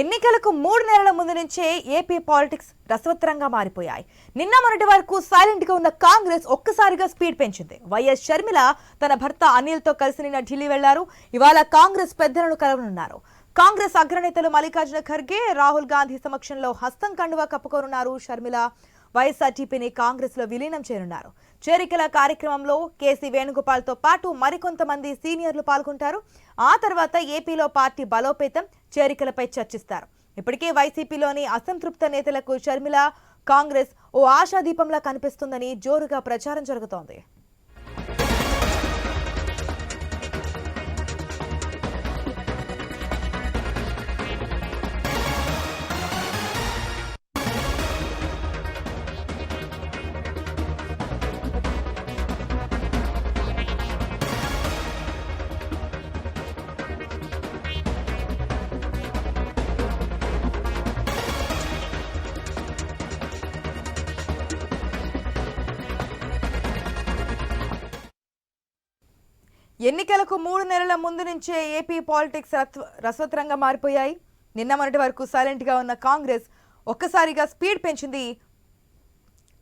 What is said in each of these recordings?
ఎన్నికలకు మూడు నెలల ముందు నుంచే ఏపీ పాలిటిక్స్ రసవత్తరంగా మారిపోయాయి. నిన్న మొన్నటి వరకు సైలెంట్గా ఉన్న కాంగ్రెస్ ఒక్కసారిగా స్పీడ్ పెంచింది. వైఎస్ షర్మిల తన భర్త అనిల్తో కలిసి నిన్న ఢిల్లీ వెళ్ళారు. ఇవాళ కాంగ్రెస్ పెద్దలను కలవనున్నారు. కాంగ్రెస్ అగ్రనేతలు మల్లికార్జున ఖర్గే రాహుల్ గాంధీ సమక్షంలో హస్తం కండువా కప్పుకోనున్నారు షర్మిల. వైఎస్ఆర్టీపీని కాంగ్రెస్లో విలీనం చేయనున్నారు. చేరికల కార్యక్రమంలో కేసీ వేణుగోపాల్తో పాటు మరికొంతమంది సీనియర్లు పాల్గొంటారు. ఆ తర్వాత ఏపీలో పార్టీ బలోపేతం చేరికలపై చర్చిస్తారు. ఇప్పటికే వైసీపీలోని అసంతృప్త నేతలకు షర్మిల కాంగ్రెస్ ఓ ఆశాదీపంలా కనిపిస్తుందని జోరుగా ప్రచారం జరుగుతోంది. ఎన్నికలకు మూడు నెలల ముందు నుంచే ఏపీ పాలిటిక్స్ రసవత్రంగా మారిపోయాయి. నిన్న మొన్నటి వరకు సైలెంట్గా ఉన్న కాంగ్రెస్ ఒక్కసారిగా స్పీడ్ పెంచింది.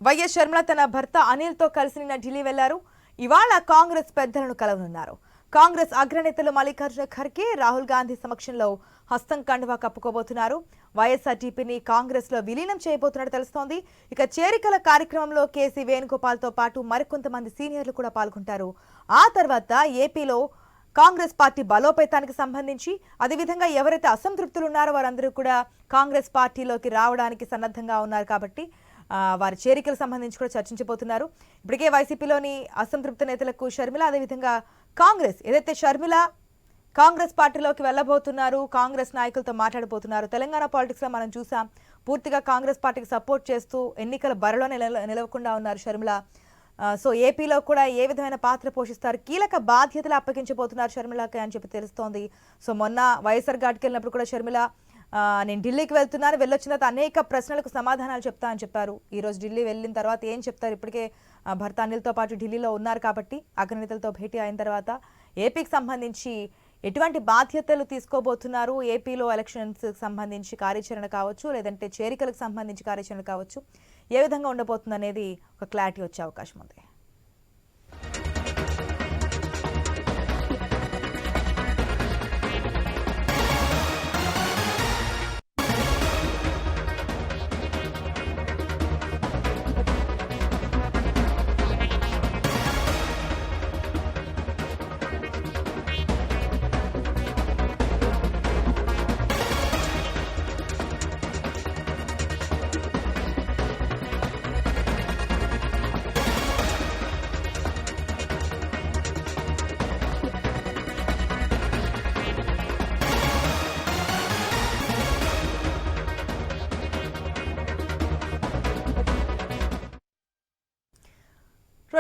వైఎస్ షర్మిల తన భర్త అనిల్తో కలిసి నిన్న ఢిల్లీ వెళ్ళారు. ఇవాళ కాంగ్రెస్ పెద్దలను కలవనున్నారు. కాంగ్రెస్ అగ్రనేతలు మల్లికార్జున ఖర్గే రాహుల్ గాంధీ సమక్షంలో హస్తం కండువా కప్పుకోబోతున్నారు. వైఎస్ఆర్టీపీని కాంగ్రెస్లో విలీనం చేయబోతున్నట్టు తెలుస్తోంది. ఇక చేరికల కార్యక్రమంలో కేసీ వేణుగోపాల్తో పాటు మరికొంతమంది సీనియర్లు కూడా పాల్గొంటారు. ఆ తర్వాత ఏపీలో కాంగ్రెస్ పార్టీ బలోపేతానికి సంబంధించి అదేవిధంగా ఎవరైతే అసంతృప్తులు ఉన్నారో వారందరూ కూడా కాంగ్రెస్ పార్టీలోకి రావడానికి సన్నద్ధంగా ఉన్నారు కాబట్టి వారి చేరికలకు సంబంధించి కూడా చర్చించబోతున్నారు. ఇప్పటికే వైసీపీలోని అసంతృప్త నేతలకు షర్మిల అదేవిధంగా కాంగ్రెస్ ఏదైతే షర్మిల కాంగ్రెస్ పార్టీలోకి వెళ్ళబోతున్నారు కాంగ్రెస్ నాయకులతో మాట్లాడబోతున్నారు తెలంగాణ పాలిటిక్స్లో మనం చూసాం పూర్తిగా కాంగ్రెస్ పార్టీకి సపోర్ట్ చేస్తూ ఎన్నికల బరిలో నిల నిలవకుండా ఉన్నారు షర్మిల. సో ఏపీలో కూడా ఏ విధమైన పాత్ర పోషిస్తారు? కీలక బాధ్యతలు అప్పగించబోతున్నారు షర్మిలకి అని చెప్పి తెలుస్తోంది. సో మొన్న వైఎస్ఆర్ ఘాట్కి వెళ్ళినప్పుడు కూడా షర్మిల నేను ఢిల్లీకి వెళ్తున్నాను వెళ్ళొచ్చిన తర్వాత అనేక ప్రశ్నలకు సమాధానాలు చెప్తా అని చెప్పారు. ఈరోజు ఢిల్లీ వెళ్ళిన తర్వాత ఏం చెప్తారు? ఇప్పటికే భర్త అనిల్తో పాటు ఢిల్లీలో ఉన్నారు కాబట్టి అగ్రనేతలతో భేటీ అయిన తర్వాత ఏపీకి సంబంధించి ఎటువంటి బాధ్యతలు తీసుకోబోతున్నారు? ఏపీలో ఎలక్షన్స్ సంబంధించి కార్యాచరణ కావచ్చు లేదంటే చేరికలకు సంబంధించి కార్యాచరణ కావచ్చు ఏ విధంగా ఉండబోతుంది అనేది ఒక క్లారిటీ వచ్చే అవకాశం ఉంది.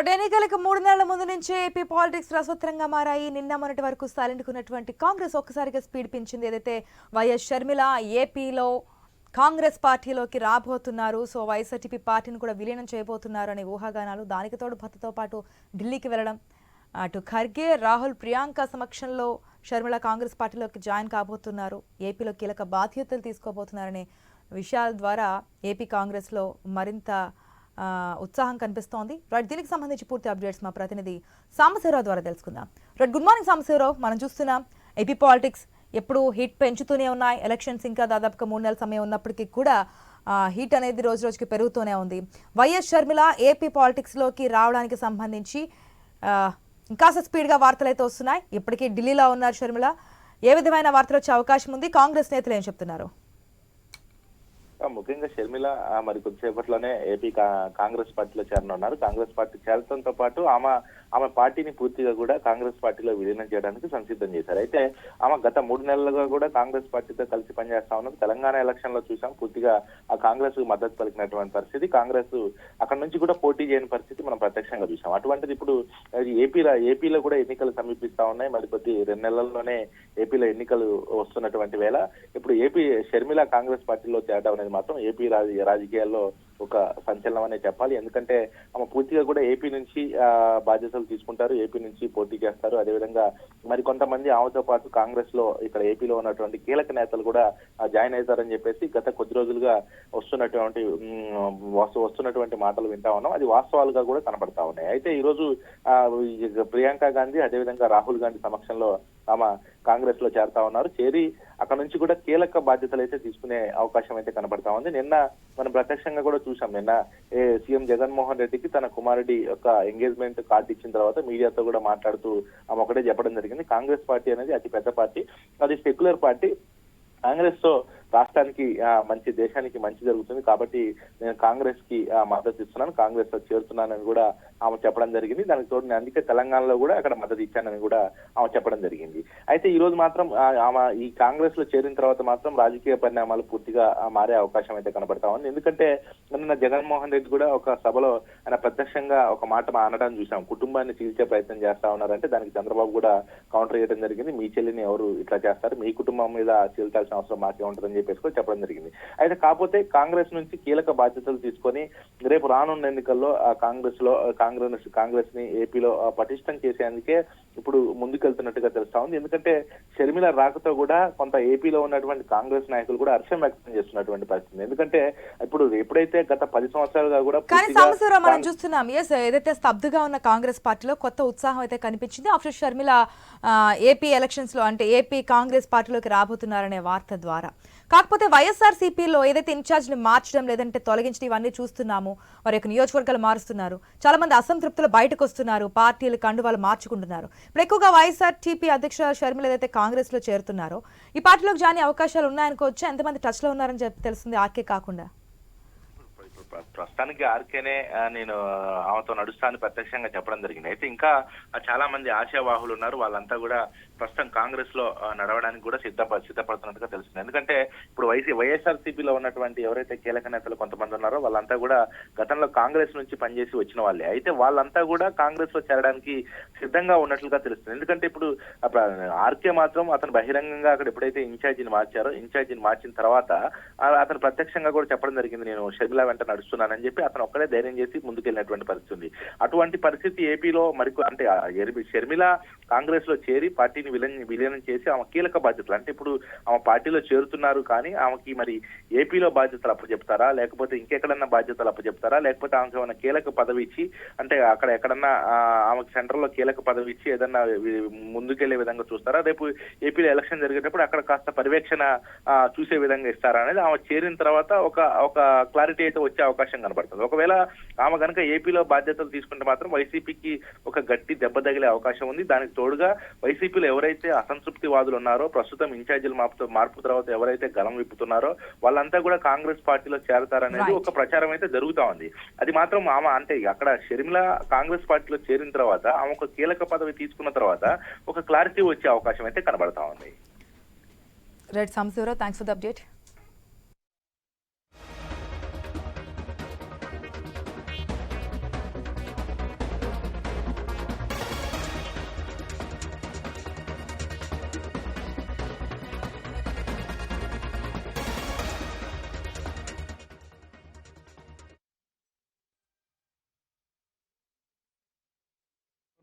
రెండు ఎన్నికలకు మూడు నెలల ముందు నుంచే ఏపీ పాలిటిక్స్ రసవత్తరంగా మారాయి. నిన్న మొన్నటి వరకు సైలెంట్ ఉన్నటువంటి కాంగ్రెస్ ఒక్కసారిగా స్పీడ్ పెంచింది. ఏదైతే వైఎస్ షర్మిల ఏపీలో కాంగ్రెస్ పార్టీలోకి రాబోతున్నారు. సో వైఎస్ఆర్టీపీ పార్టీని కూడా విలీనం చేయబోతున్నారు అనే ఊహాగానాలు దానికి తోడు భర్తతో పాటు ఢిల్లీకి వెళ్ళడం అటు ఖర్గే రాహుల్ ప్రియాంక సమక్షంలో షర్మిల కాంగ్రెస్ పార్టీలోకి జాయిన్ కాబోతున్నారు. ఏపీలో కీలక బాధ్యతలు తీసుకోబోతున్నారనే విషయాల ద్వారా ఏపీ కాంగ్రెస్లో మరింత ఉత్సాహం కనిపిస్తోంది. రైట్ దీనికి సంబంధించి పూర్తి అప్డేట్స్ మా ప్రతినిధి సాంబశివరావు ద్వారా తెలుసుకుందాం. Right good morning Sambasivarao. మనం చూస్తున్నాం ఏపీ పాలిటిక్స్ ఎప్పుడు హీట్ పెంచుతూనే ఉన్నాయి. ఎలక్షన్స్ ఇంకా దాదాపుగా మూడు నెలల సమయం ఉన్నప్పటికీ కూడా హీట్ అనేది రోజు రోజుకి పెరుగుతూనే ఉంది. వైఎస్ షర్మిల ఏపీ పాలిటిక్స్లోకి రావడానికి సంబంధించి ఇంకా ఇంకాస్త స్పీడ్గా వార్తలు అయితే వస్తున్నాయి. ఇప్పటికీ ఢిల్లీలో ఉన్నారు షర్మిల. ఏ విధమైన వార్తలు వచ్చే అవకాశం ఉంది? కాంగ్రెస్ నేతలు ఏం చెప్తున్నారు? ముఖ్యంగా షర్మిల మరి కొద్దిసేపట్లోనే ఏపీ కా- కాంగ్రెస్ పార్టీలో చేరనున్నారు. కాంగ్రెస్ పార్టీ చేరడంతో పాటు ఆమె ఆమె పార్టీని పూర్తిగా కూడా కాంగ్రెస్ పార్టీలో విలీనం చేయడానికి సంసిద్ధం చేశారు. అయితే ఆమె గత మూడు నెలలుగా కూడా కాంగ్రెస్ పార్టీతో కలిసి పనిచేస్తా ఉన్నది. తెలంగాణ ఎలక్షన్లో చూసాం పూర్తిగా ఆ కాంగ్రెస్కు మద్దతు పలికినటువంటి పరిస్థితి. కాంగ్రెస్ అక్కడ నుంచి కూడా పోటీ చేయని పరిస్థితి మనం ప్రత్యక్షంగా చూసాం. అటువంటిది ఇప్పుడు ఏపీలో ఏపీలో కూడా ఎన్నికలు సమీపిస్తా ఉన్నాయి. మరి కొద్ది రెండు నెలల్లోనే ఏపీలో ఎన్నికలు వస్తున్నటువంటి వేళ. ఇప్పుడు ఏపీ షర్మిల కాంగ్రెస్ పార్టీలో చేరడం అనేది మాత్రం ఏపీ రాజకీయాల్లో ఒక సంచలనం అనే చెప్పాలి. ఎందుకంటే ఆమె పూర్తిగా కూడా ఏపీ నుంచి బాధ్యతలు తీసుకుంటారు. ఏపీ నుంచి పోటీ చేస్తారు. అదేవిధంగా మరి కొంతమంది ఆమెతో పాటు కాంగ్రెస్లో ఇక్కడ ఏపీలో ఉన్నటువంటి కీలక నేతలు కూడా జాయిన్ అవుతారని చెప్పేసి గత కొద్ది రోజులుగా వస్తున్నటువంటి వస్తున్నటువంటి మాటలు వింటా ఉన్నాం. అది వాస్తవాలుగా కూడా కనబడతా ఉన్నాయి. అయితే ఈ రోజు ప్రియాంక గాంధీ అదేవిధంగా రాహుల్ గాంధీ సమక్షంలో ఆమె కాంగ్రెస్లో చేరుతా ఉన్నారు. చేరి అక్కడ నుంచి కూడా కీలక బాధ్యతలు అయితే తీసుకునే అవకాశం అయితే కనబడతా ఉంది. నిన్న మనం ప్రత్యక్షంగా కూడా చూసాం నిన్న ఏ సీఎం జగన్మోహన్ రెడ్డికి తన కుమారుడి యొక్క ఎంగేజ్మెంట్ కార్డు ఇచ్చిన తర్వాత మీడియాతో కూడా మాట్లాడుతూ ఆమె ఒకటే చెప్పడం జరిగింది. కాంగ్రెస్ పార్టీ అనేది అతి పెద్ద పార్టీ. అది సెక్యులర్ పార్టీ. కాంగ్రెస్తో రాష్ట్రానికి మంచి దేశానికి మంచి జరుగుతుంది కాబట్టి నేను కాంగ్రెస్కి ఆ, మద్దతు ఇస్తున్నాను. కాంగ్రెస్లో చేరుతున్నానని కూడా ఆమె చెప్పడం జరిగింది. దానికి తోడు నేను అందుకే తెలంగాణలో కూడా అక్కడ మద్దతు ఇచ్చానని కూడా ఆమె చెప్పడం జరిగింది. అయితే ఈ రోజు మాత్రం ఆమె ఈ కాంగ్రెస్లో చేరిన తర్వాత మాత్రం రాజకీయ పరిణామాలు పూర్తిగా మారే అవకాశం అయితే కనబడతా ఉంది. ఎందుకంటే నిన్న జగన్మోహన్ రెడ్డి కూడా ఒక సభలో ఆయన ప్రత్యక్షంగా ఒక మాట మా అనడం చూసాం. కుటుంబాన్ని చీల్చే ప్రయత్నం చేస్తా ఉన్నారంటే దానికి చంద్రబాబు కూడా కౌంటర్ చేయడం జరిగింది. మీ చెల్లిని ఎవరు ఇట్లా చేస్తారు? మీ కుటుంబం మీద చీల్చాల్సిన అవసరం మాకే ఉంటుందని చెప్పేసి కూడా చెప్పడం జరిగింది. అయితే కాకపోతే కాంగ్రెస్ నుంచి కీలక బాధ్యతలు తీసుకొని రేపు రానున్న ఎన్నికల్లో ఆ కాంగ్రెస్లో కాంగ్రెస్ కాంగ్రెస్ని ఏపీలో పటిష్టం చేసేందుకే ఇప్పుడు ముందుకెళ్తున్నట్టుగా తెలుస్తా ఉంది. ఎందుకంటే షర్మిల రాకతో కూడా కొంత ఏపీలో ఉన్నటువంటి కాంగ్రెస్ నాయకులు కూడా హర్షం వ్యక్తం చేస్తున్నటువంటి పరిస్థితి. ఎందుకంటే ఇప్పుడు ఎప్పుడైతే గత పది సంవత్సరాలుగా కూడా కానీ మనం చూస్తున్నాం. ఎస్ ఏదైతే స్తబ్దుగా ఉన్న కాంగ్రెస్ పార్టీలో కొత్త ఉత్సాహం అయితే కనిపించింది. ఆఫ్టర్ షర్మిల ఏపీ ఎలక్షన్స్లో అంటే ఏపీ కాంగ్రెస్ పార్టీలోకి రాబోతున్నారనే వార్త ద్వారా. కాకపోతే వైఎస్ఆర్ సిపిలో ఏదైతే ఇన్ఛార్జ్ని మార్చడం లేదంటే తొలగించడం ఇవన్నీ చూస్తున్నాము. వారి యొక్క నియోజకవర్గాలు మారుస్తున్నారు. చాలా మంది అసంతృప్తులు బయటకు వస్తున్నారు. పార్టీలు కండువాలు మార్చుకుంటున్నారు. ఇప్పుడు ఎక్కువగా వైఎస్ఆర్ టీపీ అధ్యక్షురాలు షర్మిల ఏదైతే కాంగ్రెస్లో చేరుతున్నారో ఈ పార్టీలోకి జాని అవకాశాలు ఉన్నాయనుకోవచ్చు ఎంతమంది టచ్లో ఉన్నారని చెప్పి తెలుస్తుంది ఆర్కే కాకుండా. ఇప్పుడు ప్రస్తుతానికి ఆర్కేనే నేను ఆమెతో నడుస్తాను ప్రత్యక్షంగా చెప్పడం జరిగింది. అయితే ఇంకా చాలా మంది ఆశావాహులు ఉన్నారు. వాళ్ళంతా కూడా ప్రస్తుతం కాంగ్రెస్లో నడవడానికి కూడా సిద్ధప సిద్ధపడుతున్నట్టుగా తెలుస్తుంది. ఎందుకంటే ఇప్పుడు వైసీ వైఎస్ఆర్ సిపిలో ఉన్నటువంటి ఎవరైతే కీలక నేతలు కొంతమంది ఉన్నారో వాళ్ళంతా కూడా గతంలో కాంగ్రెస్ నుంచి పనిచేసి వచ్చిన వాళ్ళే. అయితే వాళ్ళంతా కూడా కాంగ్రెస్లో చేరడానికి సిద్ధంగా ఉన్నట్లుగా తెలుస్తుంది. ఎందుకంటే ఇప్పుడు ఆర్కే మాత్రం అతను బహిరంగంగా అక్కడ ఎప్పుడైతే ఇన్ఛార్జిని మార్చారో ఇన్ఛార్జిని మార్చిన తర్వాత అతను ప్రత్యక్షంగా కూడా చెప్పడం జరిగింది. నేను షర్మిల వెంట నడుస్తున్నానని చెప్పి అతను ఒక్కడే ధైర్యం చేసి ముందుకెళ్ళినటువంటి పరిస్థితి ఉంది. అటువంటి పరిస్థితి ఏపీలో మరి అంటే షర్మిల కాంగ్రెస్లో చేరి పార్టీని విలీనం విలీనం చేసి ఆమె కీలక బాధ్యతలు. అంటే ఇప్పుడు ఆమె పార్టీలో చేరుతున్నారు కానీ ఆమెకి మరి ఏపీలో బాధ్యతలు అప్పచెప్తారా? లేకపోతే ఇంకెక్కడన్నా బాధ్యతలు అప్పచెప్తారా? లేకపోతే ఆమెకి ఏమైనా కీలక పదవి ఇచ్చి అంటే అక్కడ ఎక్కడన్నా ఆమెకి ఆమెకు లో కీలక పదవి ఇచ్చి ఏదన్నా ముందుకెళ్ళే విధంగా చూస్తారా? రేపు ఏపీలో ఎలక్షన్ జరిగేటప్పుడు అక్కడ కాస్త పర్యవేక్షణ చూసే విధంగా ఇస్తారా అనేది ఆమె చేరిన తర్వాత ఒక ఒక క్లారిటీ అయితే వచ్చే అవకాశం కనబడుతుంది. ఒకవేళ ఆమె కనుక ఏపీలో బాధ్యతలు తీసుకుంటే మాత్రం వైసీపీకి ఒక గట్టి దెబ్బ తగిలే అవకాశం ఉంది. దానికి తోడుగా వైసీపీలో ఎవరైతే అసంతృప్తి వాదులు ఉన్నారో ప్రస్తుతం ఇన్ఛార్జీల మార్పు మార్పు తర్వాత ఎవరైతే గలం విప్పుతున్నారో వాళ్ళంతా కూడా కాంగ్రెస్ పార్టీలో చేరతారనేది. ఒక ప్రచారం అయితే జరుగుతా ఉంది. అది మాత్రం ఆమె అంటే అక్కడ షర్మిల కాంగ్రెస్ పార్టీలో చేరిన తర్వాత ఆమె ఒక కీలక పదవి తీసుకున్న తర్వాత ఒక క్లారిటీ వచ్చే అవకాశం అయితే కనబడతా ఉంది. Right thanks for the update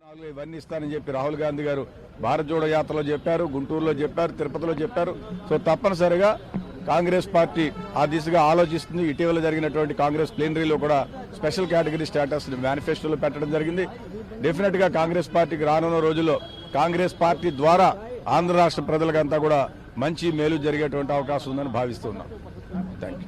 నాలుగు ఇవన్నీ ఇస్తానని చెప్పి రాహుల్ గాంధీ గారు భారత్ జోడో యాత్రలో చెప్పారు గుంటూరులో చెప్పారు తిరుపతిలో చెప్పారు. సో తప్పనిసరిగా కాంగ్రెస్ పార్టీ ఆ దిశగా ఆలోచిస్తుంది. ఇటీవల జరిగినటువంటి కాంగ్రెస్ ప్లేనరీలో కూడా స్పెషల్ కేటగిరీ స్టేటస్ మేనిఫెస్టోలో పెట్టడం జరిగింది. డెఫినెట్గా కాంగ్రెస్ పార్టీకి రానున్న రోజుల్లో కాంగ్రెస్ పార్టీ ద్వారా ఆంధ్ర రాష్ట్ర ప్రజలకంతా కూడా మంచి మేలు జరిగేటువంటి అవకాశం ఉందని భావిస్తున్నాం. థ్యాంక్